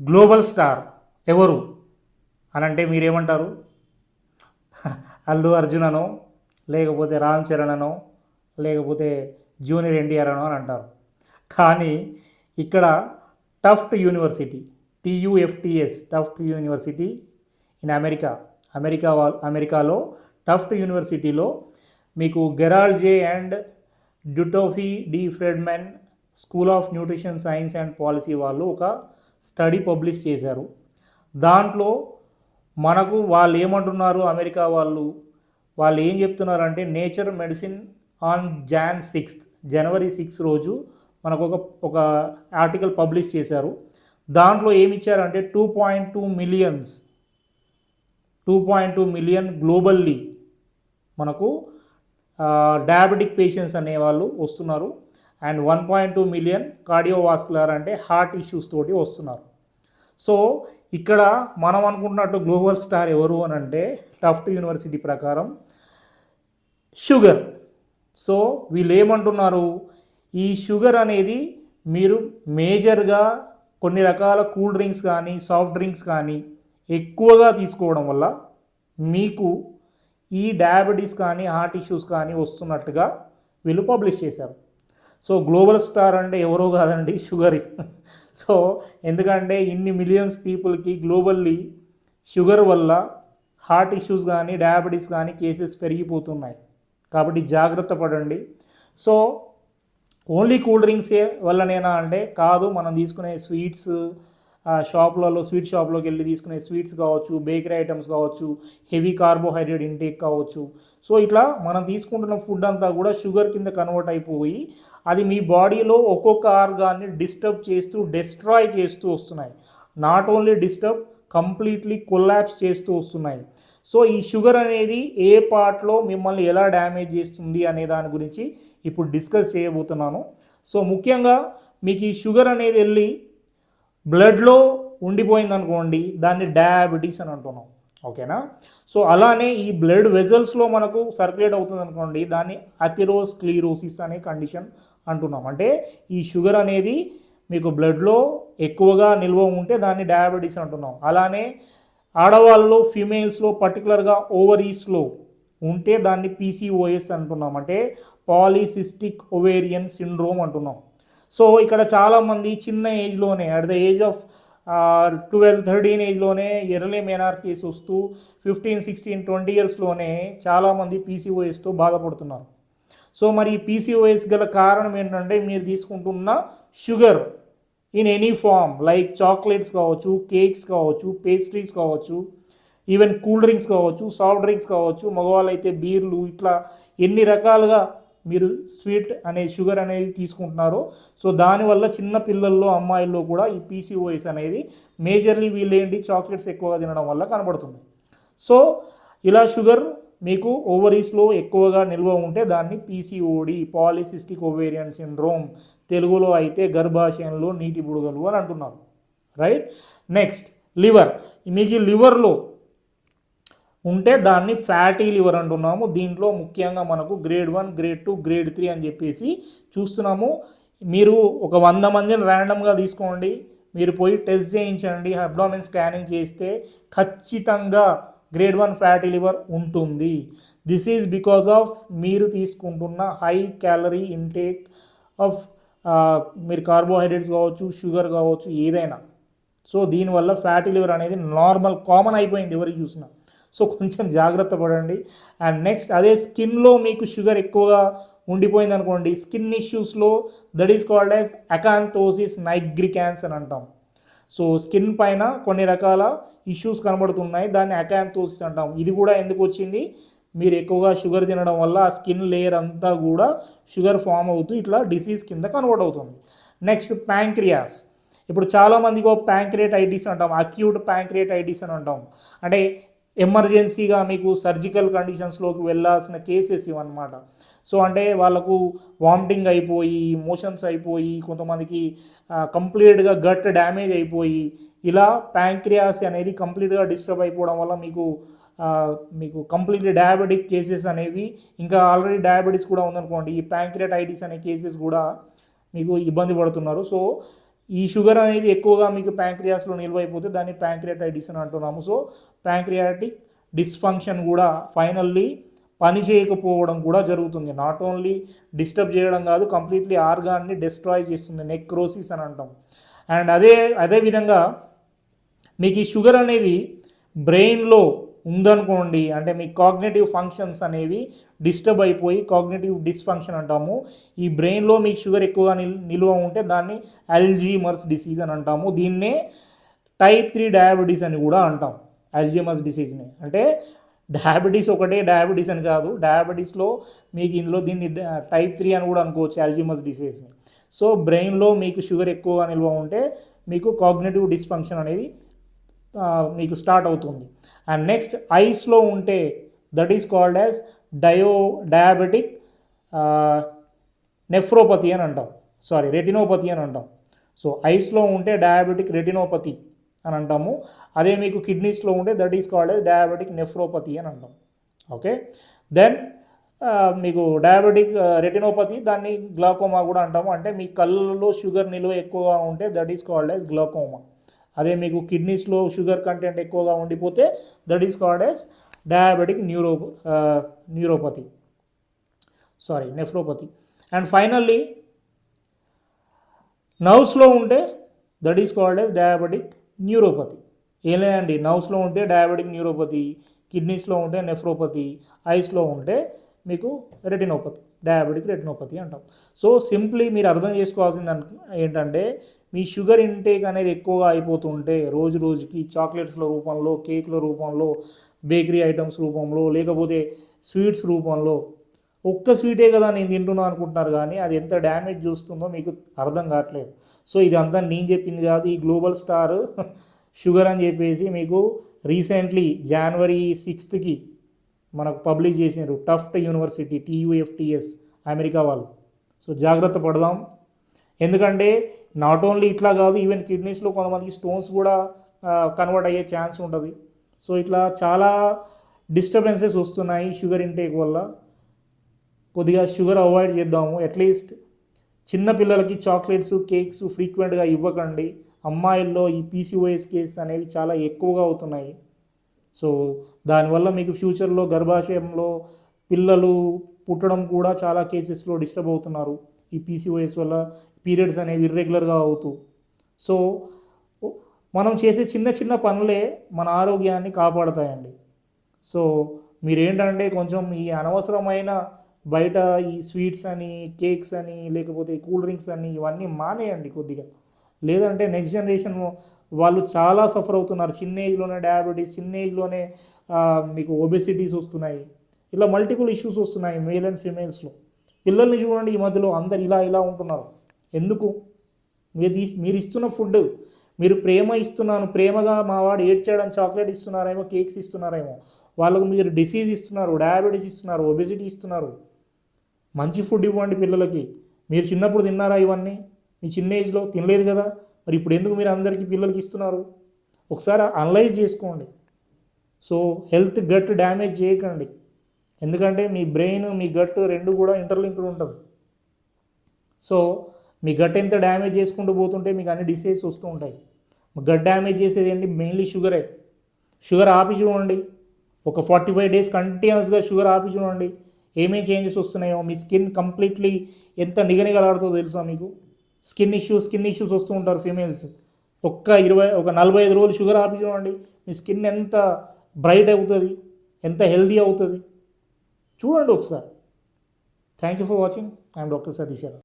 Global star ఎవరు అని అంటే మీరేమంటారు? అల్లు అర్జున్ అనో లేకపోతే రామ్ చరణ్ అనో లేకపోతే జూనియర్ ఎన్టీఆర్ అనో అని అంటారు. కానీ ఇక్కడ Tufts university టీయూఎఫ్టిఎస్ టఫ్ట్ university in America. America అమెరికాలో టఫ్ట్ యూనివర్సిటీలో మీకు గెరాల్జే జే అండ్ డ్యూటోఫీ D Friedman school of nutrition science and policy వాళ్ళు ఒక స్టడీ పబ్లిష్ చేశారు. దాంట్లో మనకు వాళ్ళు ఏమంటున్నారు అమెరికా వాళ్ళు? వాళ్ళు ఏం చెప్తున్నారంటే Nature Medicine on Jan sixth January six రోజు మనకు ఒక ఒక ఆర్టికల్ పబ్లిష్ చేశారు. దాంట్లో ఏమి ఇచ్చారంటే two point two millions two point two million globally మనకు డయాబెటిక్ పేషెంట్స్ అనేవాళ్ళు వస్తున్నారు. And one point two million cardiovascular అంటే హార్ట్ ఇష్యూస్ తోటి వస్తున్నారు. సో ఇక్కడ మనం అనుకుంటున్నట్టు గ్లోబల్ స్టార్ ఎవరు అని అంటే టఫ్ట్ యూనివర్సిటీ ప్రకారం షుగర్. సో వీళ్ళు ఏమంటున్నారు ఈ షుగర్ అనేది మీరు మేజర్గా కొన్ని రకాల కూల్ డ్రింక్స్ కానీ సాఫ్ట్ డ్రింక్స్ కానీ ఎక్కువగా తీసుకోవడం వల్ల మీకు ఈ డయాబెటీస్ కానీ హార్ట్ ఇష్యూస్ కానీ వస్తున్నట్టుగా వీళ్ళు పబ్లిష్ చేశారు. సో గ్లోబల్ స్టార్ అంటే ఎవరో కాదండి షుగర్. సో ఎందుకంటే ఇన్ని మిలియన్స్ పీపుల్కి గ్లోబల్లీ షుగర్ వల్ల హార్ట్ ఇష్యూస్ కానీ డయాబెటీస్ కానీ కేసెస్ పెరిగిపోతున్నాయి. కాబట్టి జాగ్రత్త పడండి. సో ఓన్లీ కూల్ డ్రింక్సే వల్లనేనా అంటే కాదు మనం తీసుకునే స్వీట్స్ షాప్లలో స్వీట్ షాప్లోకి వెళ్ళి తీసుకునే స్వీట్స్ కావచ్చు బేకరీ ఐటమ్స్ కావచ్చు హెవీ కార్బోహైడ్రేట్ ఇంటేక్ కావచ్చు. సో ఇట్లా మనం తీసుకుంటున్న ఫుడ్ అంతా కూడా షుగర్ కింద కన్వర్ట్ అయిపోయి అది మీ బాడీలో ఒక్కొక్క ఆర్గాన్ని డిస్టర్బ్ చేస్తూ డిస్ట్రాయ్ చేస్తూ వస్తున్నాయి. Not only disturb completely collapse చేస్తూ వస్తున్నాయి. సో ఈ షుగర్ అనేది ఏ పార్ట్లో మిమ్మల్ని ఎలా డ్యామేజ్ చేస్తుంది అనే దాని గురించి ఇప్పుడు డిస్కస్ చేయబోతున్నాను. సో ముఖ్యంగా మీకు ఈ షుగర్ అనేది వెళ్ళి బ్లడ్లో ఉండిపోయింది అనుకోండి దాన్ని డయాబెటీస్ అని అంటున్నాం. ఓకేనా? సో అలానే ఈ బ్లడ్ వెజల్స్లో మనకు సర్క్యులేట్ అవుతుంది అనుకోండి దాన్ని అథిరోస్క్లీరోసిస్ అనే కండిషన్ అంటున్నాం. అంటే ఈ షుగర్ అనేది మీకు బ్లడ్లో ఎక్కువగా నిల్వ ఉంటే దాన్ని డయాబెటీస్ అంటున్నాం. అలానే ఆడవాళ్ళలో ఫిమేల్స్లో పర్టికులర్గా ఓవరీస్లో ఉంటే దాన్ని పీసీఓఎస్ అంటున్నాం. అంటే పాలిసిస్టిక్ ఒవేరియన్ సిండ్రోమ్ అంటున్నాం. సో ఇక్కడ చాలామంది చిన్న ఏజ్లోనే at the age of twelve thirteen ఏజ్లోనే ఎర్లీ మెనార్కీస్ వస్తూ ఫిఫ్టీన్ సిక్స్టీన్ ట్వంటీ ఇయర్స్లోనే చాలామంది పీసీఓఎస్తో బాధపడుతున్నారు. సో మరి ఈ పీసీఓఎస్ గల కారణం ఏంటంటే మీరు తీసుకుంటున్న sugar in any form like chocolates కావచ్చు కేక్స్ కావచ్చు పేస్ట్రీస్ కావచ్చు ఈవెన్ కూల్ డ్రింక్స్ కావచ్చు సాఫ్ట్ డ్రింక్స్ కావచ్చు మగవాళ్ళు అయితే బీర్లు ఇట్లా ఎన్ని రకాలుగా మీరు స్వీట్ అనే షుగర్ అనేది తీసుకుంటున్నారో సో దానివల్ల చిన్న పిల్లల్లో అమ్మాయిల్లో కూడా ఈ పీసీఓఎస్ అనేది మేజర్లీ వీళ్ళు చాక్లెట్స్ ఎక్కువగా తినడం వల్ల కనబడుతుంది. సో ఇలా షుగర్ మీకు ఓవరీస్లో ఎక్కువగా నిల్వ ఉంటే దాన్ని పీసీఓడి పాలిసిస్టిక్ ఓవేరియన్ సిండ్రోమ్ తెలుగులో అయితే గర్భాశయంలో నీటి బుడగలు అని అంటున్నారు. Right next liver. మీకు లివర్లో ఉంటే దాన్ని ఫ్యాటీ లివర్ అంటున్నాము. దీంట్లో ముఖ్యంగా మనకు grade one grade two grade three అని చెప్పేసి చూస్తున్నాము. మీరు ఒక వంద మందిని ర్యాండమ్గా తీసుకోండి. మీరు పోయి టెస్ట్ చేయించండి. అబ్డామిన్ స్కానింగ్ చేస్తే ఖచ్చితంగా గ్రేడ్ వన్ ఫ్యాటీ లివర్ ఉంటుంది. దిస్ ఈజ్ బికాజ్ ఆఫ్ మీరు తీసుకుంటున్న హై క్యాలరీ ఇంటేక్ ఆఫ్ మీరు కార్బోహైడ్రేట్స్ కావచ్చు షుగర్ కావచ్చు ఏదైనా. సో దీనివల్ల ఫ్యాటీ లివర్ అనేది నార్మల్ కామన్ అయిపోయింది ఎవరికి చూసినా. సో కొంచెం జాగ్రత్త పడండి. అండ్ నెక్స్ట్ అదే స్కిన్లో మీకు షుగర్ ఎక్కువగా ఉండిపోయింది అనుకోండి skin ఇష్యూస్లో that is called as acanthosis nigricans అని అంటాం. సో స్కిన్ పైన కొన్ని రకాల ఇష్యూస్ కనబడుతున్నాయి దాన్ని అకాంతోసిస్ అంటాం. ఇది కూడా ఎందుకు వచ్చింది? మీరు ఎక్కువగా షుగర్ తినడం వల్ల ఆ స్కిన్ లేయర్ అంతా కూడా షుగర్ ఫామ్ అవుతూ ఇట్లా డిసీజ్ కింద కన్వర్ట్ అవుతుంది. Next pancreas. ఇప్పుడు చాలామందికి ప్యాంక్రియేటైటిస్ అంటాం అక్యూట్ ప్యాంక్రియేటైటిస్ అని అంటాం. అంటే ఎమర్జెన్సీగా మీకు సర్జికల్ కండిషన్స్లోకి వెళ్ళాల్సిన కేసెస్ ఇవన్నమాట. సో అంటే వాళ్ళకు వామిటింగ్ అయిపోయి మోషన్స్ అయిపోయి కొంతమందికి కంప్లీట్గా గట్ డ్యామేజ్ అయిపోయి ఇలా ప్యాంక్రియాస్ అనేది కంప్లీట్గా డిస్టర్బ్ అయిపోవడం వల్ల మీకు మీకు కంప్లీట్లీ డయాబెటిక్ కేసెస్ అనేవి ఇంకా ఆల్రెడీ డయాబెటీస్ కూడా ఉందనుకోండి ఈ ప్యాంక్రియాటైటిస్ అనే కేసెస్ కూడా మీకు ఇబ్బంది పడుతున్నారు. సో ఈ షుగర్ అనేది ఎక్కువగా మీకు ప్యాంక్రియాస్లో నిల్వ అయిపోతే దాన్ని ప్యాంక్రియాటైటిస్ అని అంటున్నాము. సో ప్యాంక్రియాటిక్ డిస్ఫంక్షన్ కూడా ఫైనల్లీ పని చేయకపోవడం కూడా జరుగుతుంది. నాట్ ఓన్లీ డిస్టర్బ్ చేయడం కాదు కంప్లీట్లీ ఆర్గాన్ని డిస్ట్రాయ్ చేస్తుంది. నెక్రోసిస్ అని అంటాం. అండ్ అదే అదేవిధంగా మీకు ఈ షుగర్ అనేది బ్రెయిన్లో ఉందనుకోండి అంటే మీ కాగ్నేటివ్ ఫంక్షన్స్ అనేవి డిస్టర్బ్ అయిపోయి కాగ్నేటివ్ డిస్ఫంక్షన్ అంటాము. ఈ బ్రెయిన్లో మీకు షుగర్ ఎక్కువగా నిల్ నిల్వ ఉంటే దాన్ని అల్జీమర్స్ డిసీజ్ అని అంటాము. దీన్నే టైప్ త్రీ డయాబెటీస్ అని కూడా అంటాం. అల్జీమర్స్ డిసీజ్ని అంటే డయాబెటీస్ ఒకటే డయాబెటీస్ అని కాదు. డయాబెటీస్లో మీకు ఇందులో దీన్ని టైప్ త్రీ అని కూడా అనుకోవచ్చు అల్జీమర్స్ డిసీజ్ని సో బ్రెయిన్లో మీకు షుగర్ ఎక్కువగా నిల్వ ఉంటే మీకు కాగ్నేటివ్ డిస్ఫంక్షన్ అనేది మీకు స్టార్ట్ అవుతుంది. అండ్ నెక్స్ట్ ఐస్లో ఉంటే దట్ ఈస్ కాల్డ్ యాజ్ డయో డయాబెటిక్ నెఫ్రోపతి అని అంటాం. సారీ రెటినోపతి అని అంటాం. సో ఐస్లో ఉంటే డయాబెటిక్ రెటినోపతి అని అంటాము. అదే మీకు కిడ్నీస్లో ఉంటే that is called as diabetic nephropathy అని అంటాం. ఓకే దెన్ మీకు డయాబెటిక్ రెటినోపతి దాన్ని గ్లాకోమా కూడా అంటాము. అంటే మీ కళ్ళలో షుగర్ నిల్వ ఎక్కువగా ఉంటే that is called as glaucoma అదే మీకు కిడ్నీస్లో షుగర్ కంటెంట్ ఎక్కువగా ఉండిపోతే that is called as diabetic neuro neuropathy sorry nephropathy and finally నర్వ్స్లో ఉంటే that is called as diabetic neuropathy ఏం లేదండి నర్వ్స్లో ఉంటే డయాబెటిక్ న్యూరోపతి కిడ్నీస్లో ఉంటే నెఫ్రోపతి ఐస్లో ఉంటే మీకు రెటినోపతి డయాబెటిక్ రెటినోపతి అంటాం. సో సింప్లీ మీరు అర్థం చేసుకోవాల్సింది ఏంటంటే మీ షుగర్ ఇంటేక్ అనేది ఎక్కువగా అయిపోతుంటే రోజు రోజుకి చాక్లెట్స్ల రూపంలో కేక్ల రూపంలో బేకరీ ఐటమ్స్ రూపంలో లేకపోతే స్వీట్స్ రూపంలో ఒక్క స్వీటే కదా నేను తింటున్నాను అనుకుంటున్నారు కానీ అది ఎంత డ్యామేజ్ చూస్తుందో మీకు అర్థం కావట్లేదు. సో ఇదంతా నేను చెప్పింది కాదు ఈ గ్లోబల్ స్టార్ షుగర్ అని చెప్పేసి మీకు రీసెంట్లీ జనవరి సిక్స్త్కి మనకు పబ్లిష్ చేసినారు. టఫ్ట్ యూనివర్సిటీ టీయూఎఫ్టిఎస్ అమెరికా వాళ్ళు. సో జాగ్రత్త పడదాం. ఎందుకంటే నాట్ ఓన్లీ ఇట్లా కాదు ఈవెన్ కిడ్నీస్లో కొంతమందికి స్టోన్స్ కూడా కన్వర్ట్ అయ్యే ఛాన్స్ ఉంటుంది. సో ఇట్లా చాలా డిస్టర్బెన్సెస్ వస్తున్నాయి షుగర్ ఇంటేక్ వల్ల. కొద్దిగా షుగర్ అవాయిడ్ చేద్దాము. అట్లీస్ట్ చిన్న పిల్లలకి చాక్లెట్స్ కేక్స్ ఫ్రీక్వెంట్గా ఇవ్వకండి. అమ్మాయిల్లో ఈ పీసీఓఎస్ కేసెస్ అనేవి చాలా ఎక్కువగా అవుతున్నాయి. సో దానివల్ల మీకు ఫ్యూచర్లో గర్భాశయంలో పిల్లలు పుట్టడం కూడా చాలా కేసెస్లో డిస్టర్బ్ అవుతున్నారు. ఈ పీసీఓఎస్ వల్ల పీరియడ్స్ అనేవి ఇర్రెగ్యులర్గా అవుతూ. సో మనం చేసే చిన్న చిన్న పనులే మన ఆరోగ్యాన్ని కాపాడుతాయండి. సో మీరేంటంటే కొంచెం ఈ అనవసరమైన బయట ఈ స్వీట్స్ అని కేక్స్ అని లేకపోతే కూల్ డ్రింక్స్ అని ఇవన్నీ మానేయండి కొద్దిగా. లేదంటే నెక్స్ట్ జనరేషన్ వాళ్ళు చాలా సఫర్ అవుతున్నారు. చిన్న ఏజ్లోనే డయాబెటీస్ చిన్న ఏజ్లోనే మీకు ఒబెసిటీస్ వస్తున్నాయి. ఇలా మల్టిపుల్ ఇష్యూస్ వస్తున్నాయి మేల్ అండ్ ఫీమేల్స్లో పిల్లల్ని చూడండి ఈ మధ్యలో అందరు ఇలా ఇలా ఉంటున్నారు. ఎందుకు? మీరు తీసి మీరు ఇస్తున్న ఫుడ్ మీరు ప్రేమ ఇస్తున్నాను. ప్రేమగా మా వాడు ఏడ్చాడని చాక్లెట్ ఇస్తున్నారేమో కేక్స్ ఇస్తున్నారేమో. వాళ్ళకు మీరు డిసీజ్ ఇస్తున్నారు డయాబెటీస్ ఇస్తున్నారు ఒబెసిటీ ఇస్తున్నారు. మంచి ఫుడ్ ఇవ్వండి పిల్లలకి. మీరు చిన్నప్పుడు తిన్నారా ఇవన్నీ? మీ చిన్న ఏజ్లో తినలేదు కదా? మరి ఇప్పుడు ఎందుకు మీరు అందరికీ పిల్లలకి ఇస్తున్నారు? ఒకసారి అనలైజ్ చేసుకోండి. సో హెల్త్ గట్ డ్యామేజ్ చేయకండి. ఎందుకంటే మీ బ్రెయిన్ మీ గట్ రెండు కూడా ఇంటర్లింక్డ్ ఉంటుంది. సో మీ గట్ ఎంత డ్యామేజ్ చేసుకుంటూ పోతుంటే మీకు అన్ని డిసీజెస్ వస్తూ ఉంటాయి. గట్ డ్యామేజ్ చేసేది ఏంటి? మెయిన్లీ షుగరే. షుగర్ ఆపి చూడండి. ఒక ఫార్టీ ఫైవ్ డేస్ కంటిన్యూస్గా షుగర్ ఆపి చూడండి. ఏమేమి చేంజెస్ వస్తున్నాయో? మీ స్కిన్ కంప్లీట్లీ ఎంత నిగనిగలాడుతుందో తెలుసా మీకు? స్కిన్ ఇష్యూస్ స్కిన్ ఇష్యూస్ వస్తూ ఉంటారు ఫీమేల్స్ ఒక్క ఇరవై ఒక నలభై ఐదు రోజులు షుగర్ ఆపి చూడండి. మీ స్కిన్ ఎంత బ్రైట్ అవుతుంది ఎంత హెల్దీ అవుతుంది. చూడండి ఒకసారి. Thank you for watching I'm doctor Satish